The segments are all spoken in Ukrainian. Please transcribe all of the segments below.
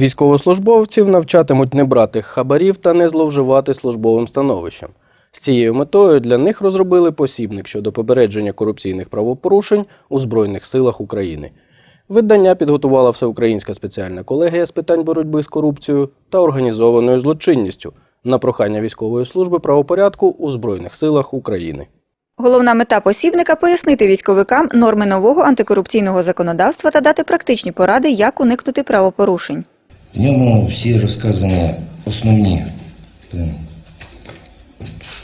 Військовослужбовців навчатимуть не брати хабарів та не зловживати службовим становищем. З цією метою для них розробили посібник щодо попередження корупційних правопорушень у Збройних силах України. Видання підготувала Всеукраїнська спеціальна колегія з питань боротьби з корупцією та організованою злочинністю на прохання військової служби правопорядку у Збройних силах України. Головна мета посібника пояснити військовикам норми нового антикорупційного законодавства та дати практичні поради, як уникнути правопорушень. В ньому всі розказані основні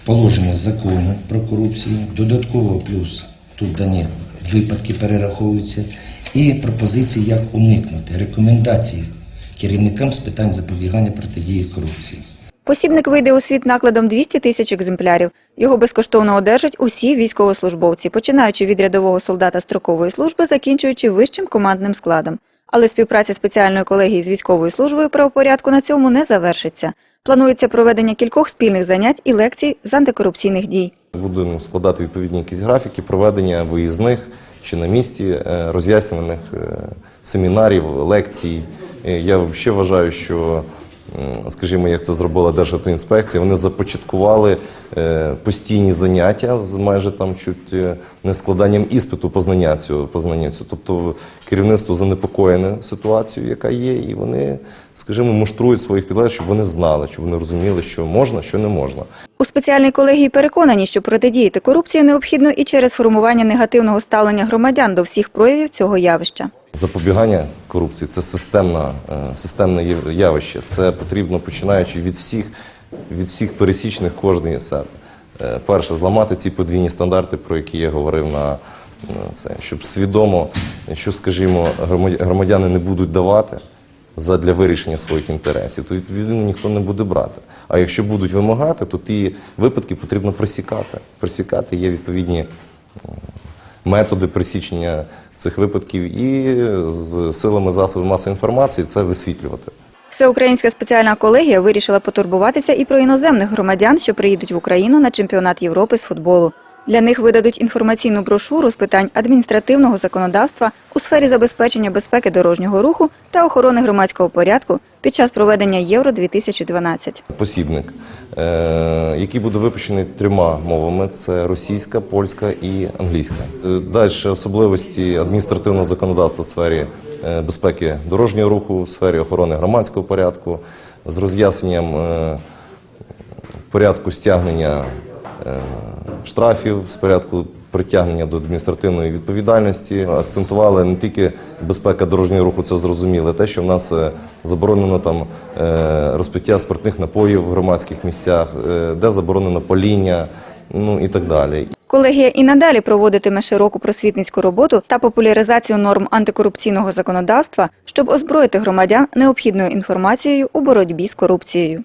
положення закону про корупцію, додатково плюс тут дані випадки перераховуються, і пропозиції, як уникнути, рекомендації керівникам з питань запобігання протидії корупції. Посібник вийде у світ накладом 200 тисяч екземплярів. Його безкоштовно одержать усі військовослужбовці, починаючи від рядового солдата строкової служби, закінчуючи вищим командним складом. Але співпраця спеціальної колегії з військовою службою правопорядку на цьому не завершиться. Планується проведення кількох спільних занять і лекцій з антикорупційних дій. Будемо складати відповідні якісь графіки проведення виїзних чи на місці е, роз'яснених е, семінарів, лекцій. Е, Я взагалі вважаю, що, скажімо, як це зробила Державтоінспекція, вони започаткували е, постійні заняття з майже там чуть е, не складанням іспиту познання цього. Познання цього. Тобто керівництво занепокоєне ситуацією, яка є, і вони, скажімо, муштрують своїх підлеглих, щоб вони знали, щоб вони розуміли, що можна, що не можна. У спеціальній колегії переконані, що протидіяти корупції необхідно і через формування негативного ставлення громадян до всіх проявів цього явища. Запобігання корупції це системна, е, системне явище. Це потрібно починаючи від всіх, від всіх пересічних кожної себе. Перше, зламати ці подвійні стандарти, про які я говорив на це, щоб свідомо, що, скажімо, громадя- громадяни не будуть давати задля вирішення своїх інтересів, то відповідно ніхто не буде брати. А якщо будуть вимагати, то ті випадки потрібно пресікати. Пресікати є відповідні методи пресічення цих випадків і з силами засобів масової інформації це висвітлювати. Всеукраїнська спеціальна колегія вирішила потурбуватися і про іноземних громадян, що приїдуть в Україну на чемпіонат Європи з футболу. Для них видадуть інформаційну брошуру з питань адміністративного законодавства у сфері забезпечення безпеки дорожнього руху та охорони громадського порядку під час проведення Євро 2012 Посібник, е, який буде випущений трьома мовами: це російська, польська і англійська. Е, Далі особливості адміністративного законодавства в сфері е, безпеки дорожнього руху, в сфері охорони громадського порядку, з роз'ясненням порядку стягнення штрафів, з порядку притягнення до адміністративної відповідальності. Акцентували не тільки безпека дорожнього руху, це зрозуміло, те, що в нас е, заборонено там е, розпиття спиртних напоїв в громадських місцях, е, де заборонено паління, ну і так далі. Колегія і надалі проводитиме широку просвітницьку роботу та популяризацію норм антикорупційного законодавства, щоб озброїти громадян необхідною інформацією у боротьбі з корупцією.